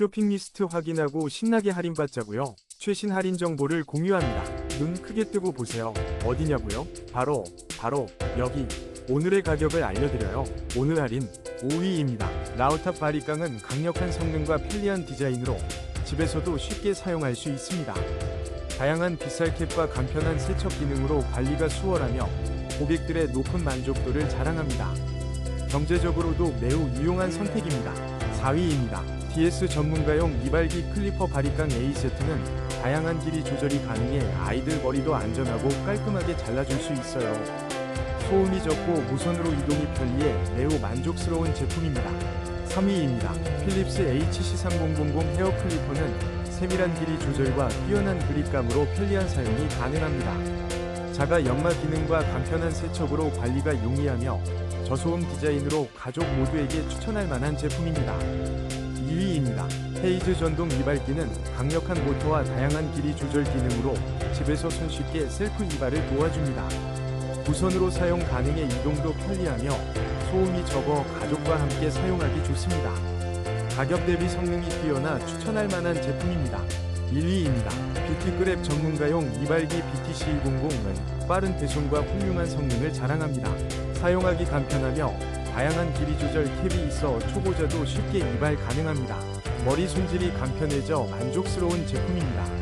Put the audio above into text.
쇼핑 리스트 확인하고 신나게 할인받자고요. 최신 할인 정보를 공유합니다. 눈 크게 뜨고 보세요. 어디냐고요? 바로 바로 여기. 오늘의 가격을 알려드려요. 오늘 할인 5위입니다. 라우탑 바리깡은 강력한 성능과 편리한 디자인으로 집에서도 쉽게 사용할 수 있습니다. 다양한 빗살캡과 간편한 세척 기능으로 관리가 수월하며 고객들의 높은 만족도를 자랑합니다. 경제적으로도 매우 유용한 선택입니다. 4위입니다. DS 전문가용 이발기 클리퍼 바리깡 A 세트는 다양한 길이 조절이 가능해 아이들 머리도 안전하고 깔끔하게 잘라줄 수 있어요. 소음이 적고 무선으로 이동이 편리해 매우 만족스러운 제품입니다. 3위입니다. 필립스 HC3000 헤어 클리퍼는 세밀한 길이 조절과 뛰어난 그립감으로 편리한 사용이 가능합니다. 자가 연마 기능과 간편한 세척으로 관리가 용이하며 저소음 디자인으로 가족 모두에게 추천할 만한 제품입니다. 2위입니다. 헤이즈 전동 이발기는 강력한 모터와 다양한 길이 조절 기능으로 집에서 손쉽게 셀프 이발을 도와줍니다. 무선으로 사용 가능해 이동도 편리하며 소음이 적어 가족과 함께 사용하기 좋습니다. 가격 대비 성능이 뛰어나 추천할 만한 제품입니다. 1위입니다. 뷰티그랩 전문가용 이발기 BTC200은 빠른 배송과 훌륭한 성능을 자랑합니다. 사용하기 간편하며 다양한 길이 조절 캡이 있어 초보자도 쉽게 이발 가능합니다. 머리 손질이 간편해져 만족스러운 제품입니다.